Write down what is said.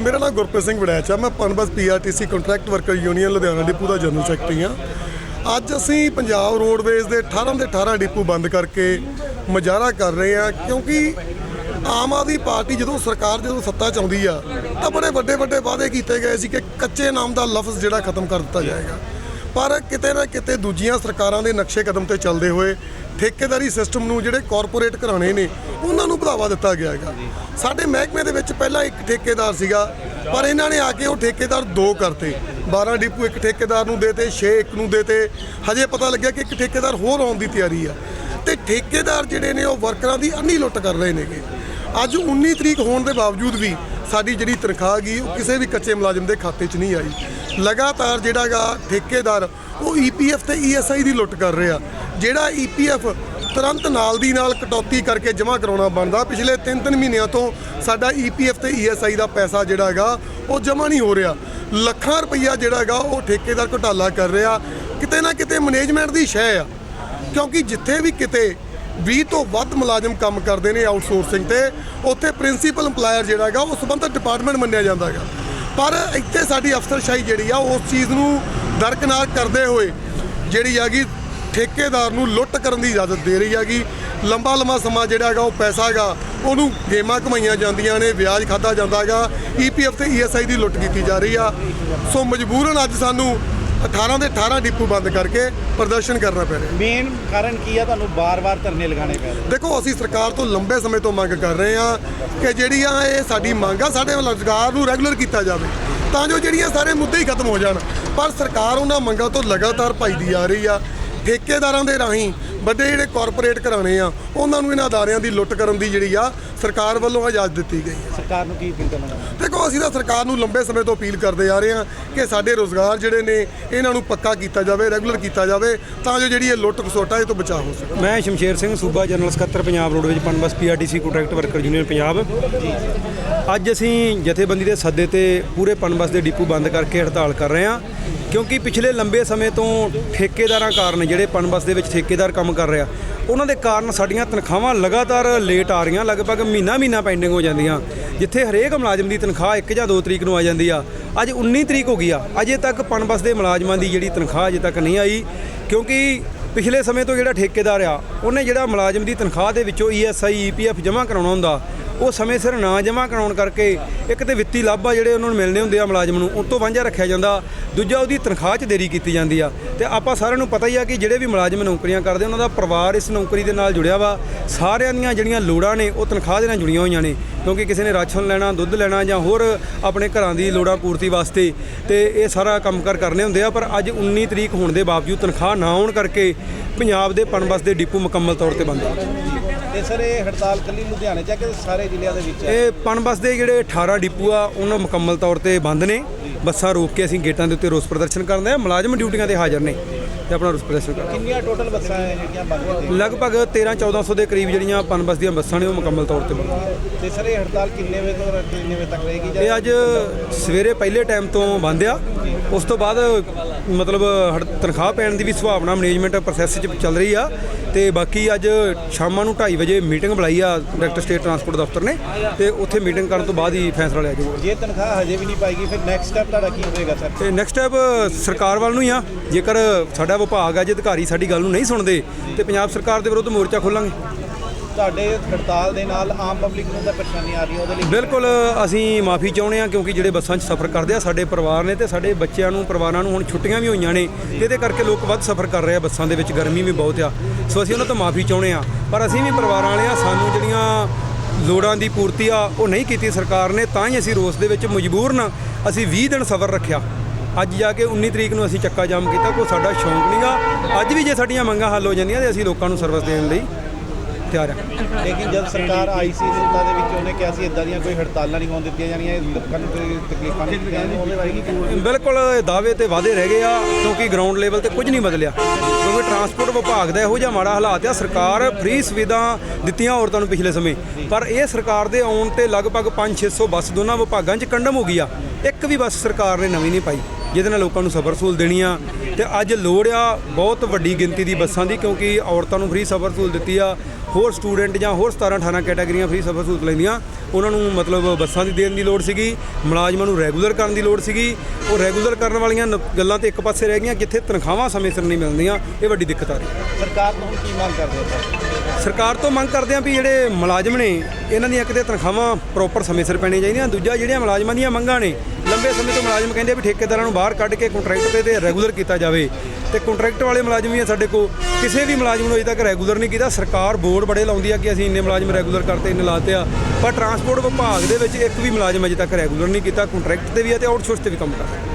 ਮੇਰਾ ਨਾਮ ਗੁਰਪ੍ਰੀਤ ਸਿੰਘ ਵੜੈਚ ਆ। ਮੈਂ PUNBUS PRTC contract worker union Ludhiana depot ਦਾ ਜਨਰਲ ਸੈਕਟਰੀ ਆ। ਅੱਜ ਅਸੀਂ ਪੰਜਾਬ ਰੋਡਵੇਜ਼ ਦੇ 18 ਦੇ 18 ਡਿਪੂ ਬੰਦ ਕਰਕੇ ਮੁਜ਼ਾਹਰਾ ਕਰ ਰਹੇ ਆ, ਕਿਉਂਕਿ ਆਮ ਆਦਮੀ ਪਾਰਟੀ ਜਦੋਂ ਸਰਕਾਰ ਜਦੋਂ ਸੱਤਾ ਚ ਆਉਂਦੀ ਆ, ਤਾਂ ਬੜੇ ਵੱਡੇ ਵੱਡੇ ਵਾਅਦੇ ਕੀਤੇ ਗਏ ਸੀ ਕਿ ਕੱਚੇ ਨਾਮ ਦਾ ਲਫ਼ਜ਼ ਜਿਹੜਾ ਖਤਮ ਕਰ ਦਿੱਤਾ ਜਾਏਗਾ। ਪਰ ਕਿਤੇ ਨਾ ਕਿਤੇ ਦੂਜੀਆਂ ਸਰਕਾਰਾਂ ਦੇ ਨਕਸ਼ੇ ਕਦਮ ਤੇ ਚੱਲਦੇ ਹੋਏ ਠੇਕੇਦਾਰੀ ਸਿਸਟਮ ਨੂੰ ਜਿਹੜੇ ਕਾਰਪੋਰੇਟ ਘਰਾਣੇ ਨੇ, ਉਹਨਾਂ ਨੂੰ ਵਧਾਵਾ ਦਿੱਤਾ ਗਿਆ ਹੈਗਾ। ਸਾਡੇ ਮਹਿਕਮੇ ਦੇ ਵਿੱਚ ਪਹਿਲਾਂ ਇੱਕ ਠੇਕੇਦਾਰ ਸੀਗਾ, ਪਰ ਇਹਨਾਂ ਨੇ ਆ ਕੇ ਉਹ ਠੇਕੇਦਾਰ ਦੋ ਕਰਤੇ। 12 ਡਿਪੂ ਇੱਕ ਠੇਕੇਦਾਰ ਨੂੰ ਦੇਤੇ 6 ਇੱਕ ਨੂੰ ਦੇਤੇ। ਹਜੇ ਪਤਾ ਲੱਗਿਆ ਕਿ ਇੱਕ ਠੇਕੇਦਾਰ ਹੋਰ ਆਉਣ ਦੀ ਤਿਆਰੀ ਆ। ਤੇ ਠੇਕੇਦਾਰ ਜਿਹੜੇ ਨੇ ਉਹ ਵਰਕਰਾਂ ਦੀ ਅੰਨੀ ਲੁੱਟ ਕਰ ਰਹੇ ਨੇਗੇ। ਅੱਜ 19 ਤਰੀਕ ਹੋਣ ਦੇ ਬਾਵਜੂਦ ਵੀ ਸਾਡੀ ਜਿਹੜੀ ਤਨਖਾਹ ਗਈ ਉਹ ਕਿਸੇ ਵੀ ਕੱਚੇ ਮੁਲਾਜ਼ਮ ਦੇ ਖਾਤੇ 'ਚ ਨਹੀਂ ਆਈ। ਲਗਾਤਾਰ ਜਿਹੜਾਗਾ ਠੇਕੇਦਾਰ, ਉਹ ਈਪੀਐਫ ਤੇ ਈਐਸਆਈ ਦੀ ਲੁੱਟ ਕਰ ਰਿਹਾ। ਜਿਹੜਾ ਈਪੀਐਫ ਤੁਰੰਤ ਨਾਲ ਦੀ ਨਾਲ ਕਟੌਤੀ ਕਰਕੇ ਜਮ੍ਹਾਂ ਕਰਾਉਣਾ ਬਣਦਾ, ਪਿਛਲੇ 3-3 ਮਹੀਨਿਆਂ ਤੋਂ ਸਾਡਾ ਈਪੀਐਫ ਤੇ ਈਐਸਆਈ ਦਾ ਪੈਸਾ ਜਿਹੜਾ ਹੈਗਾ ਉਹ ਜਮ੍ਹਾਂ ਨਹੀਂ ਹੋ ਰਿਹਾ। ਲੱਖਾਂ ਰੁਪਈਆ ਜਿਹੜਾ ਹੈਗਾ ਉਹ ਠੇਕੇਦਾਰ ਘੁਟਾਲਾ ਕਰ ਰਿਹਾ। ਕਿਤੇ ਨਾ ਕਿਤੇ ਮੈਨੇਜਮੈਂਟ ਦੀ ਸ਼ੈ ਆ। ਕਿਉਂਕਿ ਜਿੱਥੇ ਵੀ ਕਿਤੇ 20 ਤੋਂ ਵੱਧ ਮੁਲਾਜ਼ਮ ਕੰਮ ਕਰਦੇ ਨੇ ਆਊਟਸੋਰਸਿੰਗ ਤੇ, ਉੱਥੇ ਪ੍ਰਿੰਸੀਪਲ EMPLOYER ਜਿਹੜਾ ਹੈਗਾ ਉਹ ਸੰਬੰਧਿਤ ਡਿਪਾਰਟਮੈਂਟ ਮੰਨਿਆ ਜਾਂਦਾ ਹੈਗਾ ਪਰ ਇੱਥੇ ਸਾਡੀ ਅਫਸਰਸ਼ਾਹੀ ਜਿਹੜੀ ਆ, ਉਸ ਚੀਜ਼ ਨੂੰ ਦਰਕਨਾਰ ਕਰਦੇ ਹੋਏ ਜਿਹੜੀ ਹੈਗੀ ਠੇਕੇਦਾਰ ਨੂੰ ਲੁੱਟ ਕਰਨ ਦੀ ਇਜਾਜ਼ਤ ਦੇ ਰਹੀ ਹੈਗੀ। ਲੰਬਾ ਲੰਮਾ ਸਮਾਂ ਜਿਹੜਾ ਹੈਗਾ, ਉਹ ਪੈਸਾ ਹੈਗਾ, ਉਹਨੂੰ ਗੇਮਾਂ ਕਮਾਈਆਂ ਜਾਂਦੀਆਂ ਨੇ, ਵਿਆਜ ਖਾਦਾ ਜਾਂਦਾ ਹੈਗਾ। ਈਪੀਐਫ ਤੇ ਈਐਸਆਈ ਦੀ ਲੁੱਟ ਕੀਤੀ ਜਾ ਰਹੀ ਆ। ਸੋ ਮਜਬੂਰਨ ਅੱਜ ਸਾਨੂੰ 18 ਦੇ 18 ਡਿਪੂ ਬੰਦ ਕਰਕੇ ਪ੍ਰਦਰਸ਼ਨ ਕਰਨਾ ਪੈ ਰਿਹਾ। ਮੇਨ ਕਾਰਨ ਕੀ ਆ? ਤੁਹਾਨੂੰ ਬਾਰ-ਬਾਰ ਧਰਨੇ ਲਗਾਉਣੇ ਪੈ ਰਹੇ। ਦੇਖੋ ਅਸੀਂ ਸਰਕਾਰ ਤੋਂ ਲੰਬੇ ਸਮੇਂ ਤੋਂ ਮੰਗ ਕਰ ਰਹੇ ਹਾਂ ਕਿ ਜਿਹੜੀਆਂ ਇਹ ਸਾਡੀ ਮੰਗ ਆ ਸਾਡੇ ਰੁਜ਼ਗਾਰ ਨੂੰ ਰੈਗੂਲਰ ਕੀਤਾ ਜਾਵੇ ਤਾਂ ਜੋ ਜਿਹੜੀਆਂ ਸਾਰੇ ਮੁੱਦੇ ਹੀ ਖਤਮ ਹੋ ਜਾਣ। ਪਰ ਸਰਕਾਰ ਉਹਨਾਂ ਮੰਗਾਂ ਤੋਂ ਲਗਾਤਾਰ ਭੱਜਦੀ ਆ ਰਹੀ ਆ। ਠੇਕੇਦਾਰਾਂ ਦੇ ਰਾਹੀਂ ਵੱਡੇ ਜਿਹੜੇ ਕਾਰਪੋਰੇਟ ਘਰਾਣੇ ਆ ਉਹਨਾਂ ਨੂੰ ਇਹਨਾਂ ਅਦਾਰਿਆਂ ਦੀ ਲੁੱਟ ਕਰਨ ਦੀ ਜਿਹੜੀ ਆ ਸਰਕਾਰ ਵੱਲੋਂ ਇਜਾਜ਼ਤ ਦਿੱਤੀ ਗਈ ਹੈ। ਸਰਕਾਰ ਨੂੰ ਕੀ ਅਪੀਲ ਕਰਨਾ ਚਾਹੁੰਦੇ ਅਸੀਂ ਤਾਂ ਸਰਕਾਰ ਨੂੰ ਲੰਬੇ ਸਮੇਂ ਤੋਂ ਅਪੀਲ ਕਰਦੇ ਆ ਰਹੇ ਹਾਂ ਕਿ ਸਾਡੇ ਰੋਜ਼ਗਾਰ ਜਿਹੜੇ ਨੇ, ਇਹਨਾਂ ਨੂੰ ਪੱਕਾ ਕੀਤਾ ਜਾਵੇ, ਰੈਗੂਲਰ ਕੀਤਾ ਜਾਵੇ, ਤਾਂ ਜੋ ਜਿਹੜੀ ਇਹ ਲੁੱਟ ਖਸੋਟਾ ਇਹ ਤੋਂ ਬਚਾਅ ਹੋ ਸਕੇ। ਮੈਂ ਸ਼ਮਸ਼ੇਰ ਸਿੰਘ ਸੂਬਾ ਜਨਰਲ ਸਕੱਤਰ Punjab roadways PUNBUS PRTC contract worker union Punjab. ਅੱਜ ਅਸੀਂ ਜਥੇਬੰਦੀ ਦੇ ਸੱਦੇ ਤੇ ਪੂਰੇ ਪਨਬਸ ਦੇ ਡਿਪੂ ਬੰਦ ਕਰਕੇ ਹੜਤਾਲ ਕਰ ਰਹੇ ਹਾਂ, ਕਿਉਂਕਿ ਪਿਛਲੇ ਲੰਬੇ ਸਮੇਂ ਤੋਂ ਠੇਕੇਦਾਰਾਂ ਕਾਰਨ ਜਿਹੜੇ ਪਨਬਸ ਦੇ ਵਿੱਚ ਠੇਕੇਦਾਰ ਕੰਮ ਕਰ ਰਿਹਾ, ਉਹਨਾਂ ਦੇ ਕਾਰਨ ਸਾਡੀਆਂ ਤਨਖਾਹਾਂ ਲਗਾਤਾਰ ਲੇਟ ਆ ਰਹੀਆਂ, ਲਗਭਗ ਮਹੀਨਾ ਮਹੀਨਾ ਪੈਂਡਿੰਗ ਹੋ ਜਾਂਦੀਆਂ, ਜਿੱਥੇ ਹਰੇਕ ਮੁਲਾਜ਼ਮ ਦੀ ਤਨਖਾਹ 1 ਜਾਂ 2 ਤਰੀਕ ਨੂੰ ਆ ਜਾਂਦੀ ਆ। ਅੱਜ 19 ਤਰੀਕ ਹੋ ਗਈ ਆ। ਅਜੇ ਤੱਕ ਪਨਬਸ ਦੇ ਮੁਲਾਜ਼ਮਾਂ ਦੀ ਜਿਹੜੀ ਤਨਖਾਹ ਅਜੇ ਤੱਕ ਨਹੀਂ ਆਈ, ਕਿਉਂਕਿ ਪਿਛਲੇ ਸਮੇਂ ਤੋਂ ਜਿਹੜਾ ਠੇਕੇਦਾਰ ਆ, ਉਹਨੇ ਜਿਹੜਾ ਮੁਲਾਜ਼ਮ ਦੀ ਤਨਖਾਹ ਦੇ ਵਿੱਚੋਂ ਈਐਸਆਈ ਈਪੀਐਫ ਜਮ੍ਹਾਂ ਕਰਾਉਣਾ ਹੁੰਦਾ, ਉਹ ਸਮੇਂ ਸਿਰ ਨਾ ਜਮ੍ਹਾਂ ਕਰਾਉਣ ਕਰਕੇ ਇੱਕ ਤੇ ਵਿੱਤੀ ਲਾਭ ਆ ਜਿਹੜੇ ਉਹਨਾਂ ਨੂੰ ਮਿਲਣੇ ਹੁੰਦੇ ਆ ਮੁਲਾਜ਼ਮ ਨੂੰ, ਉਹ ਤੋਂ ਵਾਂਝਾ ਰੱਖਿਆ ਜਾਂਦਾ, ਦੂਜਾ ਉਹਦੀ ਤਨਖਾਹ 'ਚ ਦੇਰੀ ਕੀਤੀ ਜਾਂਦੀ ਆ। ਤੇ ਆਪਾਂ ਸਾਰਿਆਂ ਨੂੰ ਪਤਾ ਹੀ ਆ ਕਿ ਜਿਹੜੇ ਵੀ ਮੁਲਾਜ਼ਮ ਨੌਕਰੀਆਂ ਕਰਦੇ ਉਹਨਾਂ ਦਾ ਪਰਿਵਾਰ ਇਸ ਨੌਕਰੀ ਦੇ ਨਾਲ ਜੁੜਿਆ ਵਾ, ਸਾਰਿਆਂ ਦੀਆਂ ਜਿਹੜੀਆਂ ਲੋੜਾਂ ਨੇ, ਉਹ ਤਨਖਾਹ ਦੇ ਨਾਲ ਜੁੜੀਆਂ ਹੋਈਆਂ ਨੇ। ਕਿਉਂਕਿ ਕਿਸੇ ਨੇ ਰਾਸ਼ਨ ਲੈਣਾ ਦੁੱਧ ਲੈਣਾ ਜਾਂ ਹੋਰ ਆਪਣੇ ਘਰਾਂ ਦੀ ਲੋੜਾਂ ਪੂਰਤੀ ਵਾਸਤੇ ਤੇ ਇਹ ਸਾਰਾ ਕੰਮਕਾਰ ਕਰਨੇ ਹੁੰਦੇ ਆ ਪਰ ਅੱਜ 19 ਤਰੀਕ ਹੋਣ ਦੇ ਬਾਵਜੂਦ ਤਨਖਾਹ ਨਾ ਆਉਣ ਕਰਕੇ ਪੰਜਾਬ ਦੇ ਪਨਬਸ ਦੇ ਡਿਪੂ ਮੁਕੰਮਲ ਤੌਰ ਤੇ ਬੰਦ ਆ ਤੇ ਸਰ ਇਹ ਹੜਤਾਲ ਕੱਲੀ ਲੁਧਿਆਣੇ ਚ ਆ ਕਿ ਸਾਰੇ ਜ਼ਿਲ੍ਹਿਆਂ ਦੇ ਵਿੱਚ ਹੈ ਇਹ ਪਨਬਸ ਦੇ ਜਿਹੜੇ 18 ਡਿਪੂ ਆ ਉਹਨਾਂ ਮੁਕੰਮਲ ਤੌਰ ਤੇ ਬੰਦ ਨੇ। ਬੱਸਾਂ ਰੋਕ ਕੇ ਅਸੀਂ ਗੇਟਾਂ ਦੇ ਉੱਤੇ ਰੋਸ ਪ੍ਰਦਰਸ਼ਨ ਕਰਦੇ ਆ ਮੁਲਾਜ਼ਮ ਡਿਊਟੀਆਂ ਤੇ ਹਾਜ਼ਰ ਨੇ ਤੇ ਆਪਣਾ ਰੋਸ ਪ੍ਰਦਰਸ਼ਨ ਕਰਦੇ ਕਿੰਨੀਆਂ ਟੋਟਲ ਬੱਸਾਂ ਹੈ ਜਿਹੜੀਆਂ ਬੰਦ। ਕੀਤੀਆਂ ਲਗਭਗ 13 1400 ਦੇ ਕਰੀਬ ਜਿਹੜੀਆਂ ਪਨਬਸ ਦੀਆਂ ਬੱਸਾਂ ਨੇ ਉਹ ਮੁਕੰਮਲ ਤੌਰ ਤੇ ਬੰਦ। ਤੇ ਸਰ ਇਹ ਹੜਤਾਲ ਕਿੰਨੇ ਵਜੇ ਤੋਂ ਕਿੰਨੇ ਵਜੇ ਤੱਕ ਰਹੇਗੀ ਜਾਂ ਇਹ ਅੱਜ ਸਵੇਰੇ ਪਹਿਲੇ ਟਾਈਮ ਤੋਂ ਬੰਦ ਆ ਉਸ ਤੋਂ ਬਾਅਦ ਮਤਲਬ ਤਨਖਾਹ ਪੈਣ ਦੀ ਵੀ ਸੰਭਾਵਨਾ ਮੈਨੇਜਮੈਂਟ ਪ੍ਰੋਸੈਸ 'ਚ ਚੱਲ ਰਹੀ ਆ। ਤੇ ਬਾਕੀ ਅੱਜ ਸ਼ਾਮਾਂ ਨੂੰ 2:30 ਵਜੇ ਮੀਟਿੰਗ ਬੁਲਾਈ ਆ ਡਾਇਰੈਕਟਰ ਸਟੇਟ ਟਰਾਂਸਪੋਰਟ ਦਫ਼ਤਰ ਨੇ। ਤੇ ਉੱਥੇ ਮੀਟਿੰਗ ਕਰਨ ਤੋਂ ਬਾਅਦ ਹੀ ਫੈਸਲਾ ਲਿਆ ਜਾਊਗਾ। ਜੇ ਤਨਖਾਹ ਹਜੇ ਵੀ ਨਹੀਂ ਪਾਏਗੀ ਫਿਰ ਨੈਕਸਟ ਸਟੈਪ ਤੁਹਾਡਾ ਕੀ ਹੋਵੇਗਾ ਸਰ ਤੇ ਨੈਕਸਟ ਸਟੈਪ ਸਰਕਾਰ ਵੱਲ ਨੂੰ ਹੀ ਆ। ਜੇਕਰ ਸਾਡਾ ਵਿਭਾਗ ਆ ਜੇ ਅਧਿਕਾਰੀ ਸਾਡੀ ਗੱਲ ਨੂੰ ਨਹੀਂ ਸੁਣਦੇ ਤੇ ਪੰਜਾਬ ਸਰਕਾਰ ਦੇ ਵਿਰੁੱਧ ਮੋਰਚਾ ਖੋਲਾਂਗੇ। ਤੁਹਾਡੇ ਹੜਤਾਲ ਦੇ ਨਾਲ ਆਮ ਪਬਲਿਕ ਨੂੰ ਤਾਂ ਪਰੇਸ਼ਾਨੀ ਆ ਰਹੀ ਹੈ ਉਹਦੇ ਲਈ ਬਿਲਕੁਲ ਅਸੀਂ ਮਾਫੀ ਚਾਹੁੰਦੇ ਹਾਂ ਕਿਉਂਕਿ ਜਿਹੜੇ ਬੱਸਾਂ 'ਚ ਸਫ਼ਰ ਕਰਦੇ ਆ ਸਾਡੇ ਪਰਿਵਾਰ ਨੇ ਤੇ ਸਾਡੇ ਬੱਚਿਆਂ ਨੂੰ ਪਰਿਵਾਰਾਂ ਨੂੰ ਹੁਣ ਛੁੱਟੀਆਂ ਵੀ ਹੋਈਆਂ ਨੇ ਤੇ ਇਹਦੇ ਕਰਕੇ ਲੋਕ ਵੱਧ ਸਫ਼ਰ ਕਰ ਰਹੇ ਆ ਬੱਸਾਂ ਦੇ ਵਿੱਚ ਗਰਮੀ ਵੀ ਬਹੁਤ ਆ। ਸੋ ਅਸੀਂ ਉਹਨਾਂ ਤੋਂ ਮਾਫੀ ਚਾਹੁੰਦੇ ਆ ਪਰ ਅਸੀਂ ਵੀ ਪਰਿਵਾਰਾਂ ਵਾਲੇ ਆ ਸਾਨੂੰ ਜਿਹੜੀਆਂ ਲੋੜਾਂ ਦੀ ਪੂਰਤੀ ਆ ਉਹ ਨਹੀਂ ਕੀਤੀ ਸਰਕਾਰ ਨੇ ਤਾਂ ਹੀ ਅਸੀਂ ਰੋਸ ਦੇ ਵਿੱਚ ਮਜਬੂਰਨ ਅਸੀਂ 20 ਦਿਨ ਸਫ਼ਰ ਰੱਖਿਆ। ਅੱਜ ਜਾ ਕੇ 19 ਤਰੀਕ ਨੂੰ ਅਸੀਂ ਚੱਕਾ ਜਾਮ ਕੀਤਾ ਕੋਈ ਸਾਡਾ ਸ਼ੌਂਕ ਨਹੀਂਗਾ ਅੱਜ ਵੀ ਜੇ ਸਾਡੀਆਂ ਮੰਗਾਂ ਹੱਲ ਹੋ ਜਾਂਦੀਆਂ ਤੇ ਅਸੀਂ ਲੋਕਾਂ ਨੂੰ ਸਰਵਿਸ ਦੇਣ ਲਈ ਤਿਆਰ ਹਾਂ। ਲੇਕਿਨ ਜਦ ਸਰਕਾਰ ਆਈ ਸੀ ਸੱਤਾ ਦੇ ਵਿੱਚ ਉਹਨੇ ਕਿਹਾ ਸੀ ਇਦਾਂ ਦੀਆਂ ਕੋਈ ਹੜਤਾਲਾਂ ਨਹੀਂ ਹੋਣ ਦਿੱਤੀਆਂ ਜਾਣੀਆਂ ਇਹ ਲੋਕਾਂ ਨੂੰ ਕੋਈ ਤਕਲੀਫਾਂ ਨਹੀਂ ਦਿੱਤੀਆਂ ਜਾਣੀਆਂ। ਉਹਦੇ ਬਾਰੇ ਕੀ ਕਹਿਣਾ? ਬਿਲਕੁਲ ਇਹ ਦਾਅਵੇ ਤੇ ਵਾਅਦੇ ਰਹਿ ਗਏ ਆ ਕਿਉਂਕਿ ਗਰਾਊਂਡ ਲੈਵਲ ਤੇ ਕੁਝ ਨਹੀਂ ਬਦਲਿਆ। ਕਿਉਂਕਿ ਟਰਾਂਸਪੋਰਟ ਵਿਭਾਗ ਦਾ ਇਹੋ ਜਿਹਾ ਮਾੜਾ ਹਾਲਾਤ ਆ ਸਰਕਾਰ ਫ੍ਰੀ ਸੁਵਿਧਾ ਦਿੱਤੀਆਂ ਔਰਤਾਂ ਨੂੰ ਪਿਛਲੇ ਸਮੇਂ। ਪਰ ਇਹ ਸਰਕਾਰ ਦੇ ਆਉਣ ਤੇ ਲਗਭਗ 5-600 ਬੱਸ ਦੋਨਾਂ ਵਿਭਾਗਾਂ 'ਚ ਕੰਡਮ ਹੋ ਗਈ ਆ। ਇੱਕ ਵੀ ਬੱਸ ਸਰਕਾਰ ਨੇ ਨਵੀਂ ਨਹੀਂ ਪਾਈ ਜਿਹਦੇ ਨਾਲ ਲੋਕਾਂ ਨੂੰ ਸਫ਼ਰ ਸਹੂਲਤ ਦੇਣੀ ਆ। ਤੇ ਅੱਜ ਲੋੜ ਆ ਬਹੁਤ ਵੱਡੀ ਗਿਣਤੀ ਦੀ ਬੱਸਾਂ ਦੀ ਕਿਉਂਕਿ ਔਰਤਾਂ ਨੂੰ ਫ੍ਰੀ ਸਫ਼ਰ ਸਹੂਲਤ ਦਿੱਤੀ ਆ। ਹੋਰ ਸਟੂਡੈਂਟ ਜਾਂ ਹੋਰ 17 18 ਕੈਟਾਗਰੀਆਂ ਫ੍ਰੀ ਸਫਰ ਸਹੂਲਤ ਲੈਂਦੀਆਂ। ਉਹਨਾਂ ਨੂੰ ਮਤਲਬ ਬੱਸਾਂ ਦੀ ਦੇਣ ਦੀ ਲੋੜ ਸੀਗੀ ਮੁਲਾਜ਼ਮਾਂ ਨੂੰ ਰੈਗੂਲਰ ਕਰਨ ਦੀ ਲੋੜ ਸੀਗੀ। ਉਹ ਰੈਗੂਲਰ ਕਰਨ ਵਾਲੀਆਂ ਗੱਲਾਂ ਤੇ ਇੱਕ ਪਾਸੇ ਰਹਿ ਗਈਆਂ ਕਿੱਥੇ ਤਨਖਾਹਾਂ ਸਮੇਂ ਸਿਰ ਨਹੀਂ ਮਿਲਦੀਆਂ। ਇਹ ਵੱਡੀ ਦਿੱਕਤ ਆ ਰਹੀ ਸਰਕਾਰ ਤੋਂ ਕੀ ਮੰਗ ਕਰਦੇ ਹੋ ਸਰ ਸਰਕਾਰ ਤੋਂ ਮੰਗ ਕਰਦੇ ਹਾਂ ਵੀ ਜਿਹੜੇ ਮੁਲਾਜ਼ਮ ਨੇ ਇਹਨਾਂ ਦੀਆਂ ਕਿਤੇ ਤਨਖਾਹਾਂ ਪ੍ਰੋਪਰ ਸਮੇਂ ਸਿਰ ਪੈਣੀਆਂ ਚਾਹੀਦੀਆਂ। ਦੂਜਾ ਜਿਹੜੀਆਂ ਮੁਲਾਜ਼ਮਾਂ ਦੀਆਂ ਮੰਗਾਂ ਨੇ ਲੰਬੇ ਸਮੇਂ ਤੋਂ ਮੁਲਾਜ਼ਮ ਕਹਿੰਦੇ ਆ ਵੀ ਠੇਕੇਦਾਰਾਂ ਨੂੰ ਬਾਹਰ ਕੱਢ ਕੇ ਕੰਟਰੈਕਟ ਤੇ ਤੇ ਰੈਗੂਲਰ ਕੀਤਾ ਜਾਵੇ। ਤੇ ਕੰਟਰੈਕਟ ਵਾਲੇ ਮੁਲਾਜ਼ਮ ਵੀ ਆ ਸਾਡੇ ਕੋਲ। ਕਿਸੇ ਵੀ ਮੁਲਾਜ਼ਮ ਨੂੰ ਅਜੇ ਤੱਕ ਰੈਗੂਲਰ ਨਹੀਂ ਕੀਤਾ। ਸਰਕਾਰ ਬੋਰਡ ਬੜੇ ਲਾਉਂਦੀ ਆ ਕਿ ਅਸੀਂ ਇੰਨੇ ਮੁਲਾਜ਼ਮ ਰੈਗੂਲਰ ਕਰਤੇ, ਇੰਨੇ ਲਾਤੇ ਆ। ਪਰ ਟਰਾਂਸਪੋਰਟ ਵਿਭਾਗ ਦੇ ਵਿੱਚ ਇੱਕ ਵੀ ਮੁਲਾਜ਼ਮ ਅਜੇ ਤੱਕ ਰੈਗੂਲਰ ਨਹੀਂ ਕੀਤਾ। ਕੰਟਰੈਕਟ ਤੇ ਵੀ ਆ ਤੇ ਆਊਟਸੋਰਸ ਤੇ ਵੀ ਕੰਮ ਕਰ ਰਿਹਾ